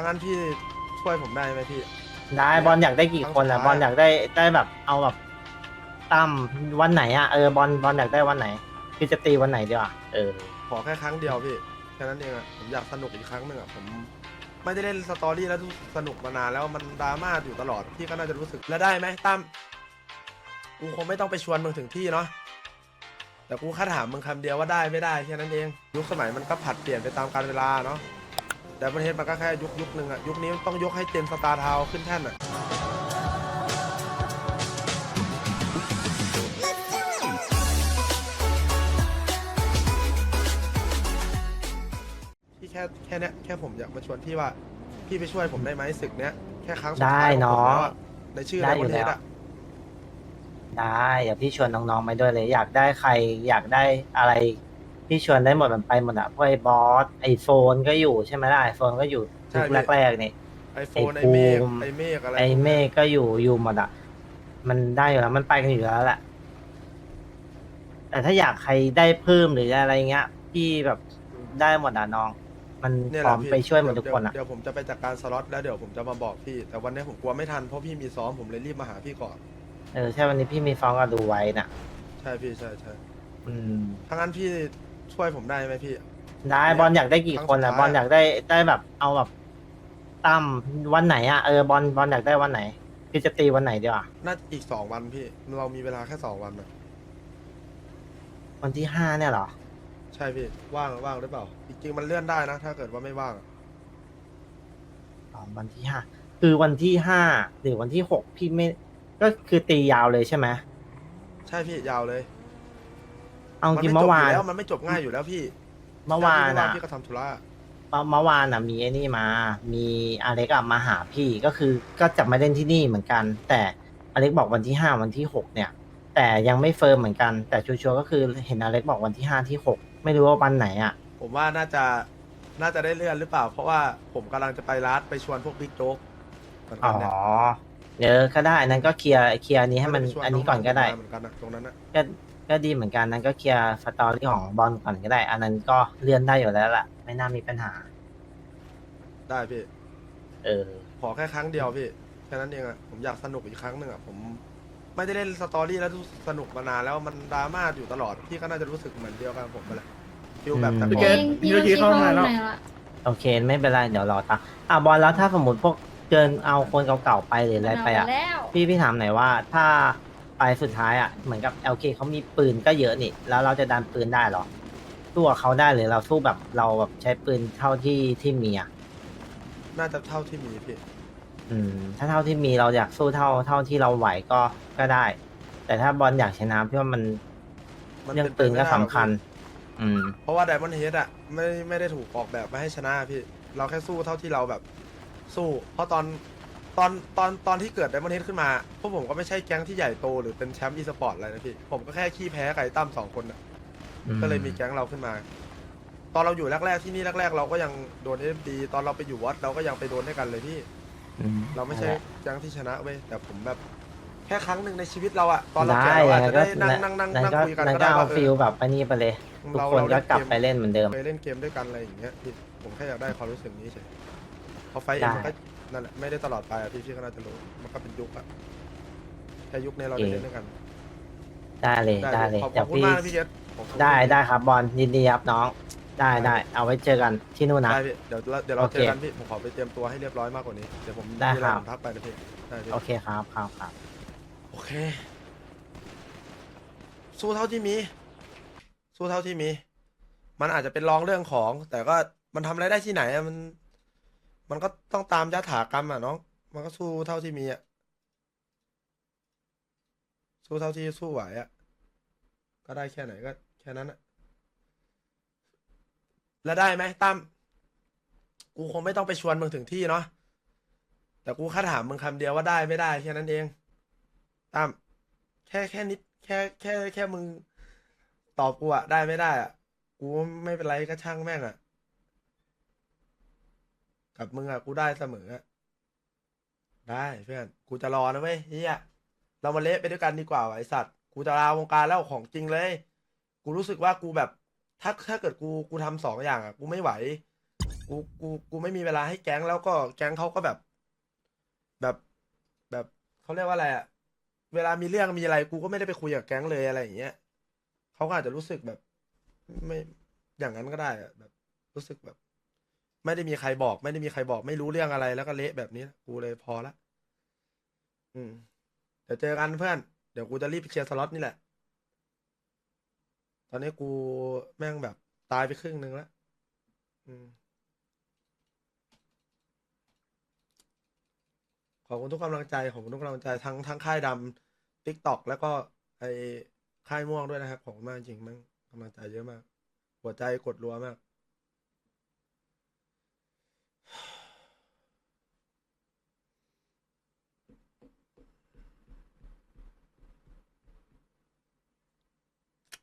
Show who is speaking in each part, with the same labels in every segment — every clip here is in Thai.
Speaker 1: ถ้างั้นพี่ช่วยผมได้ไหมพี่
Speaker 2: ได้บอลอยากได้กี่คนอะ
Speaker 1: ครั้งสุดท้าย
Speaker 2: บอลอยากได้ได้แบบเอาแบบตั้มวันไหนอะเออบอลบอลอยากได้วันไหนพี่จะตีวันไหนดีวะเออ
Speaker 1: ขอแค่ครั้งเดียวพี่แค่นั้นเองอะผมอยากสนุกอีกครั้งหนึ่งอะผมไม่ได้เล่นสตอรี่แล้วสนุกมานานแล้วมันดราม่าอยู่ตลอดพี่ก็น่าจะรู้สึกแล้วได้ไหมตั้มกูคงไม่ต้องไปชวนมึงถึงที่เนาะแต่กูแค่ถามมึงคำเดียวว่าได้ไม่ได้แค่นั้นเอง ยุคสมัยมันก็ผัดเปลี่ยนไปตามกาลเวลาเนาะ แต่ประเทศมันก็แค่ยุคยุคหนึ่งอะยุคนี้ต้องยกให้เจนสตาร์ทาวน์ขึ้นแท่นอะพี่แค่แค่เนี้ยแค่ผมอยากมาชวนพี่ว่า พี่ไปช่วยผมได้ไหมศึกเนี้ยแค่ครั้งสุดท้าย
Speaker 2: ได้
Speaker 1: ของผม
Speaker 2: เนาะ
Speaker 1: แล้วอะในชื่อ
Speaker 2: ได้
Speaker 1: ใน
Speaker 2: อยู่
Speaker 1: ประเทศ
Speaker 2: แล้ว
Speaker 1: อะ
Speaker 2: ได้เดี๋ยวพี่ชวนน้องๆไปด้วยเลย อยากได้ใครอยากได้อะไร พี่ชวนได้หมดมันไปหมดอะพวกไอ้บอสไอโฟนก็อยู่ใช่ไหมล่ะไอโฟนก็อยู่ยุคแรกๆนี่
Speaker 1: ไอโฟน
Speaker 2: ไอ้
Speaker 1: ไอเมฆ
Speaker 2: ภูมิ
Speaker 1: ไอเมฆอะไร
Speaker 2: ไอเมฆก็อยู่อยู่หมดอะมันได้อยู่แล้วมันไปกันอยู่แล้วแหละแต่ถ้าอยากใครได้เพิ่มหรืออะไรเงี้ย พี่แบบได้หมดอะน้อง มัน
Speaker 1: เนี่ย
Speaker 2: พ
Speaker 1: แห
Speaker 2: ร้อ
Speaker 1: ละ
Speaker 2: ม
Speaker 1: พี่
Speaker 2: ไปช่วยหมดทุกคนอะ
Speaker 1: เดี๋ยวเดี๋ยวผมจะไปจัดการสล็อตแล้วเดี๋ยวผมจะมาบอกพี่ แต่วันนี้ผมกลัวไม่ทันเพราะพี่มีซ้อมผมเลยรีบมาหาพี่ก่อน
Speaker 2: เออใช่วันนี้พี่มีฟ้องกับดูไว้น่ะ
Speaker 1: ใช่พี่ใช่ใช่
Speaker 2: อืม
Speaker 1: ถ้างั้นพี่ ช่วยผมได้ไหมพี่
Speaker 2: ได้บอลอยากได้กี่คนอะ
Speaker 1: ครั้งสุดท้าย
Speaker 2: บอลอยากได้ได้แบบเอาแบบตั้มวันไหนอะเออบอลบอลอยากได้วันไหนพี่จะตีวันไหนดีวะ
Speaker 1: น่าอีกสองวันพี่ เรามีเวลาแค่สองวันนะ
Speaker 2: วันที่ห้าเนี่ยเหรอ
Speaker 1: ใช่พี่ ว่างว่างหรือเปล่า จริงๆมันเลื่อนได้นะ ถ้าเกิดว่าไม่ว่างอะ
Speaker 2: อ๋อวันที่ห้าคือวันที่ห้าหรือวันที่หกพี่ไม่ ก็คือตียาวเลยใช่ไหม
Speaker 1: ใช่พี่ยาวเลย
Speaker 2: เอาจ
Speaker 1: มัน
Speaker 2: ริง
Speaker 1: ไม่จ
Speaker 2: เมื่
Speaker 1: บ
Speaker 2: อ
Speaker 1: อ
Speaker 2: วา
Speaker 1: ยู่
Speaker 2: น
Speaker 1: แล้วมันไม่จบง่ายอยู่แล้วพี่
Speaker 2: เมื่อวาน
Speaker 1: ใช่
Speaker 2: อะ
Speaker 1: พี่พี่ก็ทำธุระ
Speaker 2: เมื่อเมื่อวานอะมีไอ้นี่มา มีอเล็กอะมาหาพี่ก็คือก็จะมาเล่นที่นี่เหมือนกัน แต่อเล็กบอกวันที่ห้าวันที่หกเนี่ย แต่ยังไม่เฟิร์มเหมือนกัน แต่ชัวร์ๆก็คือเห็นอเล็กบอกวันที่ห้าที่หกไม่รู้ว่าวันไหนอะ
Speaker 1: ผมว่าน่าจะน่าจะได้เลื่อนหรือเปล่า เพราะว่าผมกำลังจะไปร้านไปชวนพวกบิ๊กโจ๊กเหมือน
Speaker 2: อ๋
Speaker 1: กั
Speaker 2: อน
Speaker 1: เนี่ย
Speaker 2: เดี๋ยวก็ได้อันนั้นก็เคลียร์เคลียร์อันนี้ให้มัน
Speaker 1: ไปชว
Speaker 2: อันนี้ก่อนก็ได้
Speaker 1: เหมือนกั นนะตรงนั้นนะ
Speaker 2: ก็ก็ดีเหมือนกันนั้นก็เคลียร์สตอรี่ของบอลก่อนก็ได้ อันนั้นก็เลื่อนได้อยู่แล้วล่ะ ไม่น่ามีปัญหา
Speaker 1: ได้พี่
Speaker 2: เออ
Speaker 1: ขอแค่ครั้งเดียวพี่ แค่นั้นเองอะผมอยากสนุกอีกครั้งหนึ่งอะผม ไม่ได้เล่นสตอรี่แล้วสนุกมานานแล้วมันดราม่าอยู่ตลอด พี่ก็น่าจะรู้สึกเหมือนเดียวกันกับผมไปแหละฟิลแบบแต่
Speaker 2: อืม
Speaker 1: ก่อน
Speaker 3: พี่โยชิเข้ามาแล้ว
Speaker 2: โอเค ไม่เป็นไร เดี๋ยวรอตาอะบอลแล้วถ้าสมมติพวกเกินเอาคนเก่าๆไปหรืออะไรไปอะ
Speaker 3: แล้ว
Speaker 2: พี่พี่ถามหน่อยว่าถ้า ไปสุดท้ายอะเหมือนกับ LK เขามีปืนก็เยอะนี่ แล้วเราจะดันปืนได้เหรอสู้กับเขาได้หรือเราสู้แบบเราแบบใช้ปืนเท่าที่ที่มีอะ
Speaker 1: น่าจะเท่าที่มีพี่
Speaker 2: อืม ถ้าเท่าที่มีเราอยากสู้เท่าเท่าที่เราไหวก็ก็ได้ แต่ถ้าบอลอยากชนะพี่ว่ามัน
Speaker 1: มัน
Speaker 2: เรื่อง
Speaker 1: เป็น
Speaker 2: ปืนก็
Speaker 1: ไได้หร
Speaker 2: สำ
Speaker 1: อก
Speaker 2: คัญ
Speaker 1: พี่
Speaker 2: อืม
Speaker 1: เพราะว่าไดมอนเฮดอะไม่ไม่ได้ถูกออกแบบมาให้ชนะพี่ เราแค่สู้เท่าที่เราแบบ สู้ เพราะตอน ตอนตอนตอนที่เกิดไดมอนเฮดขึ้นมา พวกผมก็ไม่ใช่แก๊งที่ใหญ่โตหรือเป็นแชมป์อีสปอร์ตอะไรนะพี่ ผมก็แค่ขี้แพ้ไก่ตั้มสองคนอะก็เลยมีแก๊งเราขึ้นมา ตอนเราอยู่แรกๆที่นี่แรกๆ เราก็ยังโดนเอ็มดีตอนเราไปอยู่วัดเราก็ยังไปโดนด้วยกันเลยพี่
Speaker 2: อืม
Speaker 1: เราไม่ใช่
Speaker 2: นั่นแหละ
Speaker 1: แก๊งที่ชนะเว้ยแต่ผมแบบ แค่ครั้งหนึ่งในชีวิตเราอะตอนเรา
Speaker 2: ได้
Speaker 1: แก่เราอาจ
Speaker 2: งั้
Speaker 1: จะ
Speaker 2: นก็
Speaker 1: ได้นั่งนั่งนั่ง
Speaker 2: งั้น
Speaker 1: นั่ง
Speaker 2: ก็
Speaker 1: คุยกัน
Speaker 2: งั้น
Speaker 1: ก็
Speaker 2: ก็
Speaker 1: ได้
Speaker 2: เอา
Speaker 1: ว่าเอ
Speaker 2: ฟิล
Speaker 1: อ
Speaker 2: แบบไปนี่ไปเลย ทุก
Speaker 1: เรา
Speaker 2: คน
Speaker 1: เรา
Speaker 2: ก็
Speaker 1: เล่น
Speaker 2: กลับ
Speaker 1: เกม
Speaker 2: ไปเล่นเหมือนเดิม
Speaker 1: เคยเล่นเกมด้วยกันอะไรอย่างเงี้ยพี่ผมแค่อยากได้ความรู้สึกนี้เฉยพอไฟเอ็
Speaker 2: ได้
Speaker 1: มมันก็ นั่นแหละไม่ได้ตลอดไปอะพี่พี่ก็น่าจะรู้มันก็เป็นยุคอะแค่ยุคนี้เราได้เล่นด้วยกัน
Speaker 2: ได้เลยได้เลย
Speaker 1: ขอบข
Speaker 2: เดี๋
Speaker 1: อยบ
Speaker 2: ว
Speaker 1: คุณ
Speaker 2: พี่
Speaker 1: มากนะพี่เกศขอบคุณ
Speaker 2: ได้
Speaker 1: พี่
Speaker 2: ได้ครับบอลยินดีครับน้อง ได้ได้เอาไว้เจอกันที่นู่นนะ
Speaker 1: ได้พี่เดี๋ยวเราเดี๋ยวเรา
Speaker 2: โอเค
Speaker 1: เจอกันพี่ผมขอไปเตรียมตัวให้เรียบร้อยมากกว่านี้เดี๋ยวผม
Speaker 2: ได้
Speaker 1: มีอะ
Speaker 2: ค
Speaker 1: ไร
Speaker 2: รับ
Speaker 1: ผมทักไปนะพี่ได้พี่
Speaker 2: โอเคครับครับครับ
Speaker 1: โอเค สู้เท่าที่มี สู้เท่าที่มี มันอาจจะเป็นรองเรื่องของ แต่ก็มันทำอะไรได้ที่ไหนอะมัน มันก็ต้องตามยถากรรมอะน้อง มันก็สู้เท่าที่มีอะ สู้เท่าที่สู้ไหวอะ ก็ได้แค่ไหนก็แค่นั้นอะ แล้วได้ไหมตั้ม กูคงไม่ต้องไปชวนมึงถึงที่เนาะ แต่กูแค่ถามมึงคำเดียวว่าได้ไม่ได้แค่นั้นเอง ตั้ม แค่แค่นิด แค่แค่แค่มึง ตอบกูอะได้ไม่ได้อะกูไม่เป็นไรก็ช่างแม่งอะ กับมึงอะกูได้เสมออะได้เพื่อนกูจะรอนะเว้ยเฮียเรามาเละไปด้วยกันดีกว่าว่ะไอสัตว์กูจะลาวงการแล้วของจริงเลย กูรู้สึกว่ากูแบบ ถ้าถ้าเกิดกูกูทำสองอย่างอะกูไม่ไหวกูกูกูกูไม่มีเวลาให้แก๊งแล้วก็แก๊งเขาก็แบบ แบบแบบเขาเรียกว่าอะไรอะเวลามีเรื่องมีอะไร กูก็ไม่ได้ไปคุยกับแก๊งเลยอะไรอย่างเงี้ยเขาก็อาจจะรู้สึกแบบ ไม่อย่างนั้นก็ได้อะแบบ รู้สึกแบบ ไม่ได้มีใครบอก ไม่ได้มีใครบอก ไม่รู้เรื่องอะไรแล้วก็เละแบบนี้ กูเลยพอละ อืม เดี๋ยวเจอกันเพื่อน เดี๋ยวกูจะรีบไปเคลียร์สล็อตนี่แหละ ตอนนี้กูแม่งแบบตายไปครึ่งหนึ่งแล้ว อืม ขอบคุณทุกกำลังใจ ขอบคุณทุกกำลังใจทั้งทั้งค่ายดำทิกตอกแล้วก็ไอค่ายม่วงด้วยนะครับ ของมากจริงแม่งกำลังใจเยอะมาก หัวใจกดรัวมาก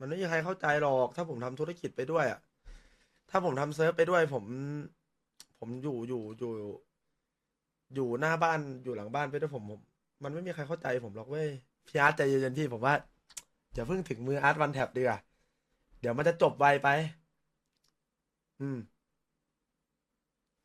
Speaker 1: มันไม่มีใครเข้าใจหรอก ถ้าผมทำธุรกิจไปด้วยอะถ้าผมทำเซิร์ฟไปด้วย ผม ผมอยู่อยู่อยู่ อยู่หน้าบ้านอยู่หลังบ้านไปด้วยผมผม มันไม่มีใครเข้าใจผมหรอกเว้ยพี่อาร์ตใจเย็นๆพี่ผมว่าอย่าเพิ่งถึงมืออาร์ตวันแท็บดีกว่าเดี๋ยวมันจะจบไวไป อืม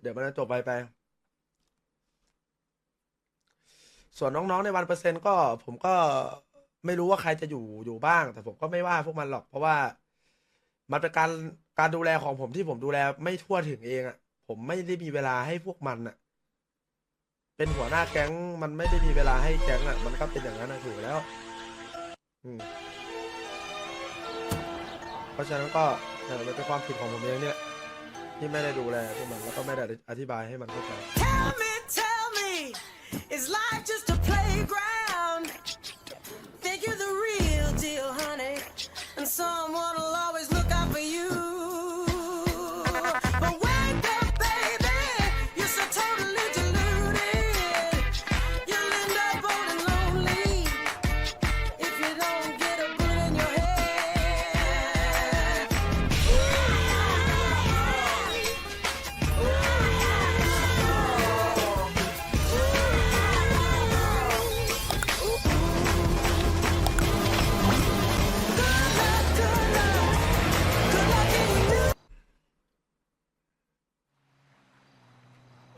Speaker 1: เดี๋ยวมันจะจบไวไป ส่วนน้องๆในวันเปอร์เซ็นต์ก็ ผมก็ ไม่รู้ว่าใครจะอยู่อยู่บ้าง แต่ผมก็ไม่ว่าพวกมันหรอก เพราะว่า มันเป็นการการดูแลของผมที่ผมดูแลไม่ทั่วถึงเองอะ่ะ ผมไม่ได้มีเวลาให้พวกมันอะ เป็นหัวหน้าแก๊งมันไม่ได้มีเวลาให้แก๊งอะ มันก็เป็นอย่างนั้นนะถูกแล้ว อืมเพราะฉะนั้นก็เออมันเป็นความผิดของผมเองเนี่ยที่ไม่ได้ดูแลพวกมันแล้วก็ไม่ได้อธิบายให้มันเข้าใจ
Speaker 3: Tell me, tell me, is life just a playground? steal honey, and someone will always.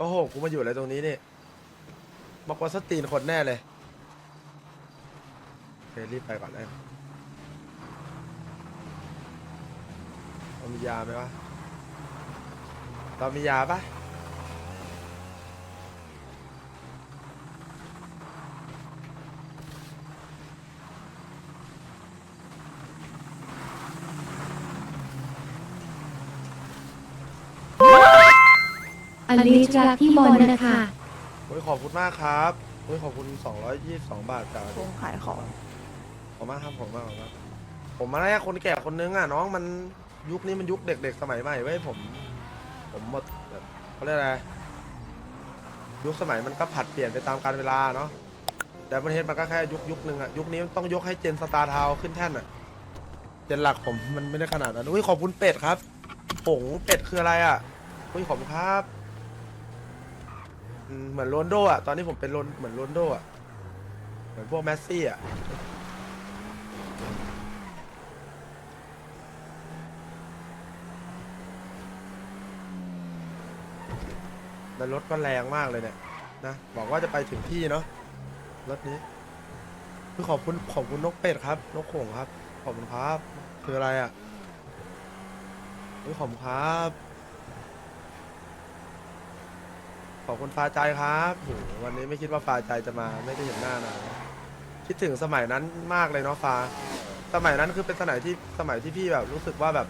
Speaker 1: โอ้โห กูมาอยู่อะไรตรงนี้นี่ บอกว่าสตีนคนแน่เลยโอเครีบไปก่อนเลยเรามียาไหมวะเรามียาปะ
Speaker 4: อลิสรักพี่บอลนะคะ
Speaker 1: โอ้ยขอบคุณมากครับโอ้ยขอบคุณ 222 บาทจาก
Speaker 5: วงขายของ
Speaker 1: ขอบมากครับผมมากขอบมากผมมาแค่คนแก่คนนึงอะน้องมันยุคนี้มันยุคเด็กๆ สมัยใหม่เว้ยผม ผมหมดแบบเขาเรียกอะไรยุคสมัยมันก็ผัดเปลี่ยนไปตามกาลเวลาเนาะแต่ประเทศมันก็แค่ยุคยุคหนึ่งอะยุคนี้ต้องยกให้เจนสตาร์ทาวขึ้นแท่นอะเจนหลักผมมันไม่ได้ขนาดนั้นอุ้ยขอบคุณเป็ดครับผงเป็ดคืออะไรอะอุ้ยขอบคุณครับ อืมเหมือนโรนโดอะ ตอนนี้ผมเป็นโรนเหมือนโรนโดอะ เหมือนพวกแมสซี่อะ แต่รถก็แรงมากเลยเนี่ยนะบอกว่าจะไปถึงที่เนาะรถนี้คือขอบคุณขอบคุณนกเป็ดครับ นกโขงครับ ขอบคุณครับ คืออะไรอะคือขอบคุณครับ ข อบคุณฟ้าใจครับโหวันนี้ไม่คิดว่าฟ้าใจจะมาไม่ได้เห็นหน้านานคิดถึงสมัยนั้นมากเลยเนาะฟ้า สมัยนั้นคือเป็นสมัยที่สมัยที่พี่แบบรู้สึกว่าแบบ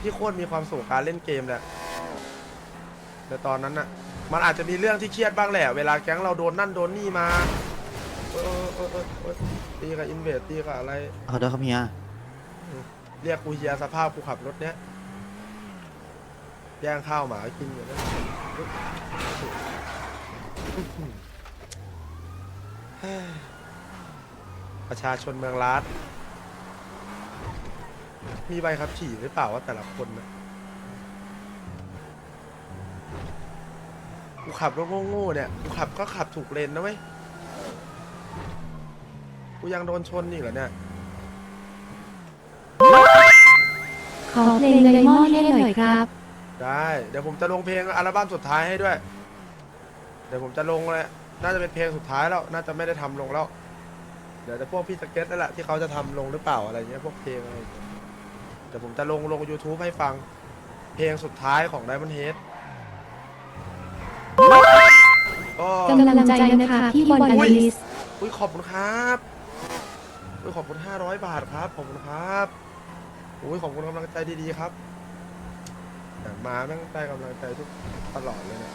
Speaker 1: พี่โคตรมีความสุขการเล่นเกมแหละแต่ตอนนั้นอะมันอาจจะมีเรื่องที่เครียดบ้างแหละ เวลาแก๊งเราโดนนั่นโดนนี่มาเออเออเออเออตีกับอินเวสตีกับอะไร
Speaker 6: ขอโทษครับเฮีย
Speaker 1: เรียกกูเฮียสภาพกูขับรถเนี้ย แย่งข้าวหมากินอยู่นะประชาชนเมืองลาดมีใบขับขี่หรือเปล่าว่าแต่ละคนนะกูขับรถโง่ๆเนี่ย กูขับก็ขับถูกเลนนะเว้ย กูยังโดนชนอีกเหรอเนี่ย
Speaker 4: ขอเพลงเลยมอนให้หน่อยครับ
Speaker 1: ได้เดี๋ยวผมจะลงเพลงอัลบั้มสุดท้ายให้ด้วย เดี๋ยวผมจะลงเลยน่าจะเป็นเพลงสุดท้ายแล้วน่าจะไม่ได้ทำลงแล้ว เดี๋ยวจะพวกพี่สเก็ตนั่นแหละที่เขาจะทำลงหรือเปล่าอะไรเงี้ยพวกเพลงอะไรอย่างเงี้ยเดี๋ยวผมจะลงลง YouTube ให้ฟัง เพลงสุดท้ายของ Diamond Head ก็
Speaker 4: กำลังใจนะคะพี่บอลอลิส
Speaker 1: อุ้ยขอบคุณครับอุ้ยขอบคุณห้าร้อยบาทครับ ขอบคุณครับอุ้ยขอบคุณกำลังใจดีๆครับ แต่มาแม่งได้กำลังใจทุกตลอดเลยนะ